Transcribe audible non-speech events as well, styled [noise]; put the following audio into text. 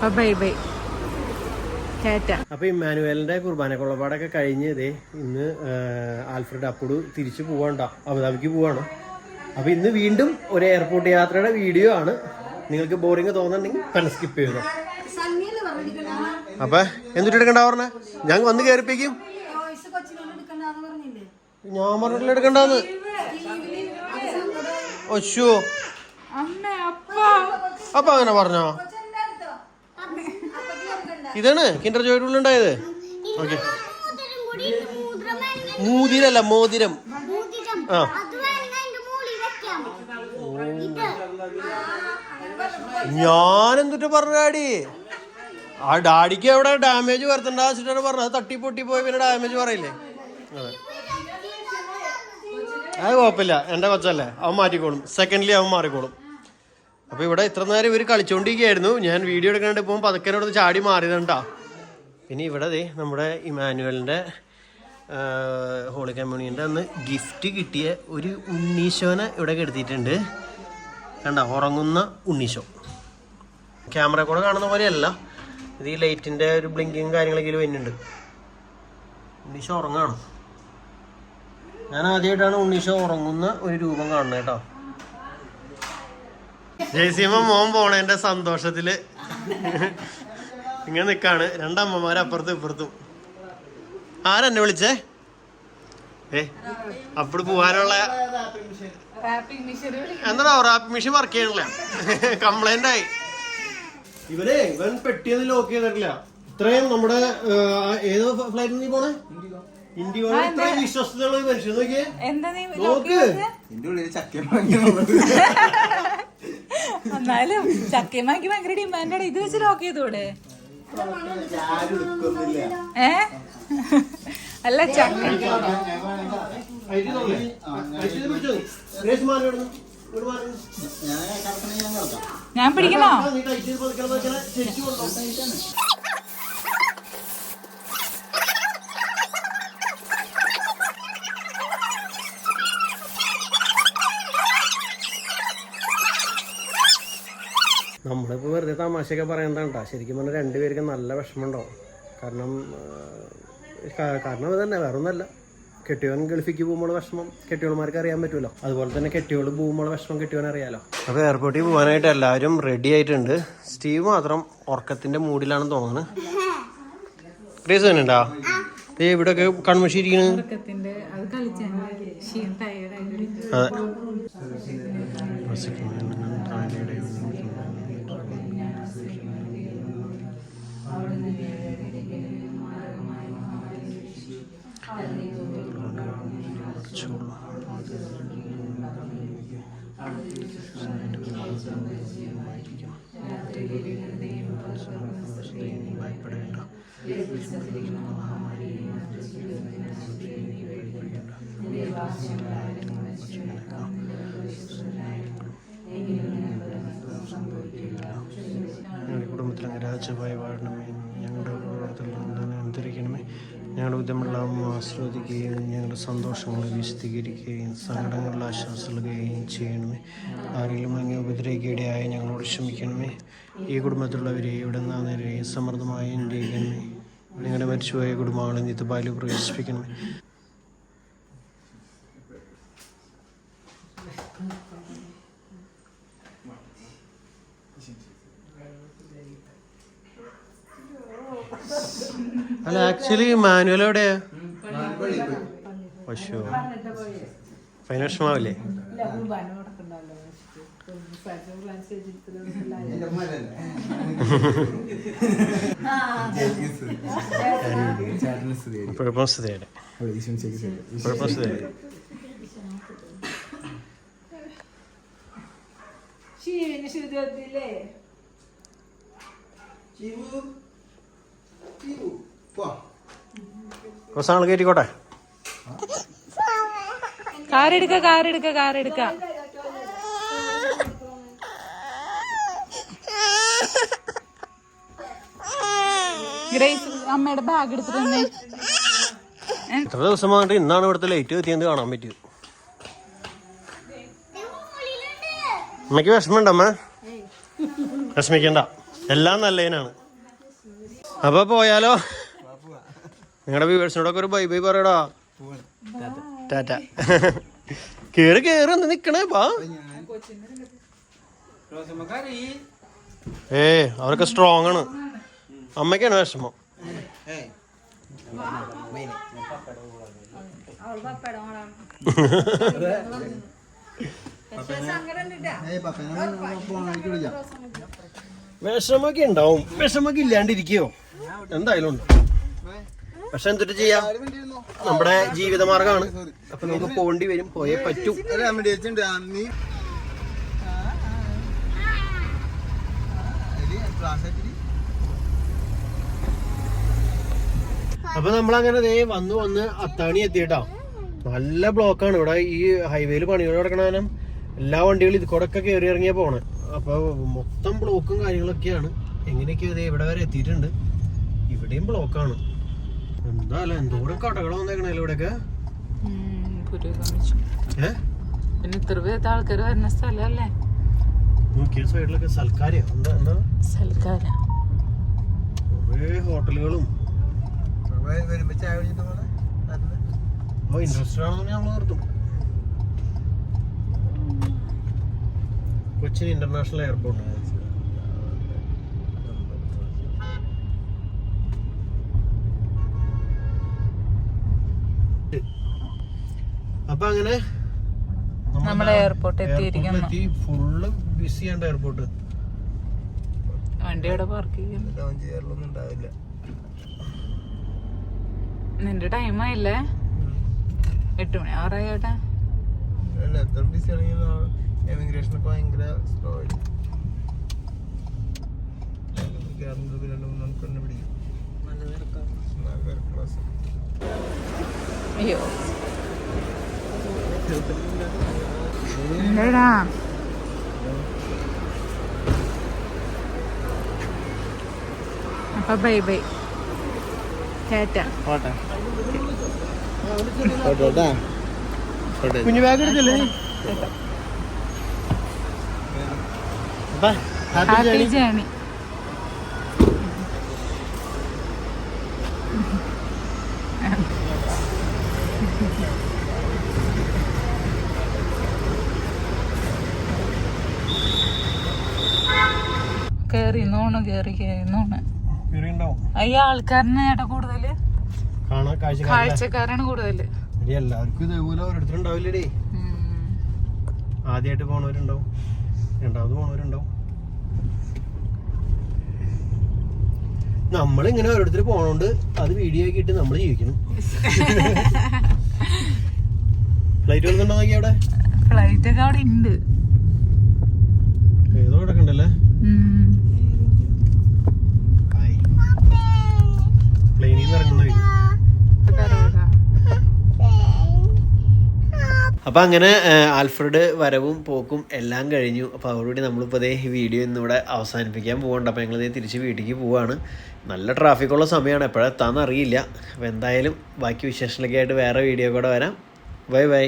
അപ്പൊ bye by. അപ്പൊ ഇമ്മാനുവേലിന്റെ കുർബാന കൊള്ളപ്പാടൊക്കെ കഴിഞ്ഞ് ഇതേ ഇന്ന് ആൽഫ്രഡ് അപ്പുഡു തിരിച്ചു പോവണ്ട അബുദാബിക്ക് പോവാണ്. അപ്പൊ ഇന്ന് വീണ്ടും ഒരു എയർപോർട്ട് യാത്രയുടെ വീഡിയോ ആണ്. നിങ്ങൾക്ക് ബോറിംഗ് തോന്നുന്നുണ്ടെങ്കിൽ സ്കിപ്പ് ചെയ്ത. അപ്പൊ എന്തിട്ട് എടുക്കണ്ട പറഞ്ഞ? ഞാൻ വന്ന് കയറിപ്പിക്കും ഞാൻ പറഞ്ഞിട്ടില്ല എടുക്കണ്ടെന്ന്. ഒശോ അമ്മ അപ്പ. അപ്പൊ അങ്ങനെ പറഞ്ഞോ? ഇതാണ് കിൻഡർ ജോയുടെ ഉണ്ടായത് ഓക്കെ മൂതിരല്ല മോതിരം. ആ. ഞാൻ പറഞ്ഞാടി പറഞ്ഞ ഡാഡി? ആ ഡാഡിക്ക് അവിടെ ഡാമേജ് വരുത്തണ്ട വെച്ചിട്ടാണ് പറഞ്ഞത്. തട്ടി പൊട്ടി പോയി പിന്നെ ഡാമേജ് പറയില്ലേ? അതെ. അത് കുഴപ്പമില്ല. എന്റെ കൊച്ചല്ലേ. അവൻ മാറ്റിക്കോളും. സെക്കൻഡ്ലി അവൻ മാറിക്കോളും. അപ്പോൾ ഇവിടെ ഇത്ര നേരം ഇവർ കളിച്ചുകൊണ്ടിരിക്കുകയായിരുന്നു ഞാൻ വീഡിയോ എടുക്കാണ്ട് പോകുമ്പോൾ പതുക്കനോട് ചാടി മാറിയതുണ്ടാ. പിന്നെ ഇവിടെ ദേ നമ്മുടെ ഇമാനുവലിന്റെ ഹോളി കമ്മ്യൂണിയന്റെ അന്ന് ഗിഫ്റ്റ് കിട്ടിയ ഒരു ഉണ്ണീശോനെ ഇവിടെ കെടുത്തിയിട്ടുണ്ട്. കണ്ട ഉറങ്ങുന്ന ഉണ്ണീശോ. ക്യാമറ കൂടെ കാണുന്ന പോലെയല്ല. ഇത് ഈ ലൈറ്റിന്റെ ഒരു ബ്ലിങ്കിങ് കാര്യങ്ങളൊക്കെ വരുന്നുണ്ട്. ഉണ്ണീശോ ഉറങ്ങാണ്? ഞാൻ ആദ്യമായിട്ടാണ് ഉണ്ണീശോ ഉറങ്ങുന്ന ഒരു രൂപം കാണുന്നത് കേട്ടോ. ജയ്സിമ മോൻ പോണേന്റെ സന്തോഷത്തിൽ. ഇങ്ങനെ നിക്കാണ്. രണ്ടമ്മമാര് അപ്പുറത്തും ഇപ്പുറത്തും. ആരെന്നെ വിളിച്ചേ? ഏ അപ്പോൾ പോവാനുള്ള എന്താ റാപ്പിംഗ് മെഷീൻ വർക്ക് ചെയ്യണില്ല? കംപ്ലൈന്റ് ആയി ഇവരെ ഇവൻ പെട്ടിയൊന്നും ലോക്ക് ചെയ്തിട്ടില്ല. ഇത്രയും നമ്മുടെ ഏതോ ഫ്ലൈറ്റിൽ നീ പോണേ? ഇന്ത്യ ഇത്രയും വിശ്വസ്തയുള്ള മനുഷ്യൻ നോക്കിയേ. എന്താ നീ നോക്ക്. ഇന്ത്യ ഉള്ളിൽ ചക്കൻ [laughs] എന്നാലും ചക്കയമാക്കി ഭയങ്കര ഡിമാൻഡാണ് ഇത് വെച്ച് ലോക്ക് ചെയ്തൂടെ? ഏ? അല്ല ചക്ക. ഞാൻ നോക്കില്ലേ? ഐറ്റി പിടിച്ചോ നീ? ഗ്രേസ് മാറി ഇവിടുന്ന്. ഇങ്ങോട്ട് മാറി. ഞാൻ കടക്കണ ഞാൻ കിടക്കാം ഞാൻ പിടിക്കണോ ആ, നീ ടൈറ്റ് ചെയ്ത് പതുക്കെ പതുക്കെ ശരിക്കും കൊണ്ടുപോ. നമ്മളിപ്പോ വെറുതെ തമാശയൊക്കെ പറയണ്ടാ ശരിക്കും പറഞ്ഞാൽ രണ്ടുപേർക്കും നല്ല വിഷമമുണ്ടാവും. കാരണം കാരണം അത് തന്നെ വേറെ ഒന്നല്ല കെട്ടിയോൻ ഗൾഫിക്ക് പോകുമ്പോൾ വിഷമം കെട്ടിയോൾമാർക്ക് അറിയാൻ പറ്റുമല്ലോ അതുപോലെ തന്നെ കെട്ടിയോൾ പോകുമ്പോൾ വിഷമം കെട്ടിയവൻ അറിയാലോ. അപ്പോൾ എയർപോർട്ടിൽ പോകാനായിട്ട് എല്ലാവരും റെഡി ആയിട്ടുണ്ട്. സ്റ്റീവ് മാത്രം ഉറക്കത്തിന്റെ മൂഡിലാണെന്ന് തോന്നുന്നു. ക്രേസ് തന്നെ ഉണ്ടാ ഏ ഇവിടെയൊക്കെ കൺമശിരിക്കണ് ഉറക്കത്തിന്റെ അത്. അങ്ങ് വാഴണമേ ഞങ്ങളുടെ പ്രവർത്തനത്തിൽ നിന്ന് അനുസരിക്കണമേ. ഞങ്ങളുടെ ഉദ്യമമെല്ലാം ആസ്വദിക്കുകയും ഞങ്ങളുടെ സന്തോഷങ്ങൾ വിശദീകരിക്കുകയും സങ്കടങ്ങളിൽ ആശ്വാസം ചെയ്യണമേ. ആരെങ്കിലും അങ്ങ് ഉപദ്രവിക്കുകയായി ഞങ്ങളോട് ക്ഷമിക്കണമേ. ഈ കുടുംബത്തിലുള്ളവരെ ഇവിടെ നിന്നേരെയും സമൃദ്ധമായി അനുഗ്രഹിക്കണമേ. നിങ്ങളുടെ മരിച്ചുപോയ കുടുംബങ്ങളെ നിത്യപാലു പ്രവേശിപ്പിക്കണമേ. അല്ല ആക്ച്വലി മാനുവൽ എവിടെയാ? പശു ഫൈന വിഷമാവില്ലേ എന്റെ ഉമ്മയല്ലേ? ചേട്ടന് സ്ഥിതി നാൾ കയറ്റിക്കോട്ടെ കാറെടുക്ക കാറെടുക്ക കാറെടുക്ക. ഗ്രേസ് അമ്മയുടെ ബാഗ് എടുത്തിട്ടുണ്ട്. എത്ര ദിവസം വന്നിട്ട് ഇന്നാണ് ഇവിടുത്തെ ലൈറ്റ് എത്തിയത് കാണാൻ പറ്റിയത്. അമ്മയ്ക്ക് വിഷമമുണ്ടമ്മ അമ്മ? വിഷമിക്കണ്ട. എല്ലാം നല്ലതിനാണ് അപ്പൊ പോയാലോ? നിങ്ങളുടെ വ്യൂവേഴ്സിനോടൊക്കെ ഒരു ബൈ ബൈ പറയടാ. ടാറ്റ. കേറി കേറി ഒന്ന് നിക്കണേ പാ ഏ അവരൊക്കെ സ്ട്രോങ് ആണ്. അമ്മയ്ക്കാണ് വിഷമം. വിഷമൊക്കെ ഉണ്ടാവും. വിഷമൊക്കെ ഇല്ലാണ്ടിരിക്കോ? എന്തായാലും ഉണ്ട്. പക്ഷെ എന്തിട്ട് ചെയ്യാം? നമ്മുടെ ജീവിത മാർഗമാണ്. അപ്പൊ നമുക്ക് പോണ്ടി വരും. പോയേ പറ്റൂ. നീ അപ്പൊ നമ്മളങ്ങനെ ദേ വന്ന് വന്ന് അത്താണി എത്തിയിട്ടാ. നല്ല ബ്ലോക്കാണ്. ഇവിടെ ഈ ഹൈവേയിൽ പണികൾ നടക്കണാനും എല്ലാ വണ്ടികളും ഇത് കൂടെ ഒക്കെ കയറി ഇറങ്ങിയാ പോണേ. അപ്പൊ മൊത്തം ബ്ലോക്കും കാര്യങ്ങളൊക്കെയാണ്. എങ്ങനെയൊക്കെയാ ദേ ഇവിടെ വരെ എത്തിയിട്ടുണ്ട്. ഇവിടെയും ബ്ലോക്കാണ് എന്താല്ല എന്തോരം കടകൾ വന്നേക്കണല്ലോ ഇവിടെയൊക്കെ ും? ഏഹ് പിന്നെ ഇത്ര പേര് ആൾക്കാർ വരുന്ന സ്ഥലല്ലേ നോക്കിയ സൈഡിലൊക്കെ സൽക്കാരിയോ എന്താ എന്താ? സൽക്കാര. കുറേ ഹോട്ടലുകളും. വരുമ്പോ ചായ കുടിച്ചിട്ട് പോണേ അപ്പൊ ഇൻട്രസ്റ്റഡ് ആണെന്ന് നമ്മൾ നിർത്തും. കൊച്ചിൻ ഇന്റർനാഷണൽ എയർപോർട്ട് അപ്പൊ അങ്ങനെ നമ്മളെ എയർപോർട്ട് എത്തിയിരിക്കുന്നു. ഫുള്ള് ബിസിയാണ് എയർപോർട്ട് വണ്ടി അവിടെ പാർക്ക് ചെയ്യും ഡൗൺ ചെയ്യാറിലൊന്നും ഉണ്ടാവില്ല. നിന്റെ ടൈം ആയില്ലേ? എട്ട് മണി ആറായി ഏട്ടാ. എത്ര ബിസി ആണെങ്കിൽ എമിഗ്രേഷനൊക്കെ ഭയങ്കര സ്ലോ ആയിരിക്കും കേരളത്തിൽ രണ്ട് മൂന്ന് മണിക്കൂർ പിടിക്കും നല്ല തിരക്കുള്ള ബസ്. അയ്യോ എന്താടാ അപ്പൊ ബൈ ബൈ കുഞ്ഞു ബാഗ് എടുത്തില്ലേ ഹാപ്പി ജേണി. കേറി നോണ് കേറി നോണ്. ഈ ആൾക്കാരനെ ചേട്ടാ കൂടുതൽ? കാഴ്ചക്കാരാണ് കൂടുതൽ. എല്ലാവർക്കും ഇതേപോലെ ഓരോരുത്തരുണ്ടാവില്ലേ. ആദ്യമായിട്ട് പോണവരുണ്ടാവും. രണ്ടാമത് പോണവരുണ്ടാവും നമ്മളിങ്ങനെ ഓരോരുത്തർ പോണോണ്ട് അത് വീഡിയോ ആക്കിയിട്ട് നമ്മൾ ജീവിക്കണം. [laughs] ഫ്ലൈറ്റ് നോക്കി അവിടെ? ഫ്ലൈറ്റ് ഒക്കെ അവിടെ ഉണ്ട് അപ്പം അങ്ങനെ ആൽഫ്രഡ് വരവും പോക്കും എല്ലാം കഴിഞ്ഞു. അപ്പോൾ അതോടുകൂടി നമ്മളിപ്പോൾ അതേ വീഡിയോ ഇന്നിവിടെ അവസാനിപ്പിക്കാൻ പോകണ്ട അപ്പോൾ ഞങ്ങളിതേ തിരിച്ച് വീട്ടിലേക്ക് പോവാണ്. നല്ല ട്രാഫിക്കുള്ള സമയമാണ് എപ്പോഴെത്താന്ന് അറിയില്ല. അപ്പോൾ എന്തായാലും ബാക്കി വിശേഷങ്ങളൊക്കെ ആയിട്ട് വേറെ വീഡിയോ കൂടെ വരാം. Bye bye.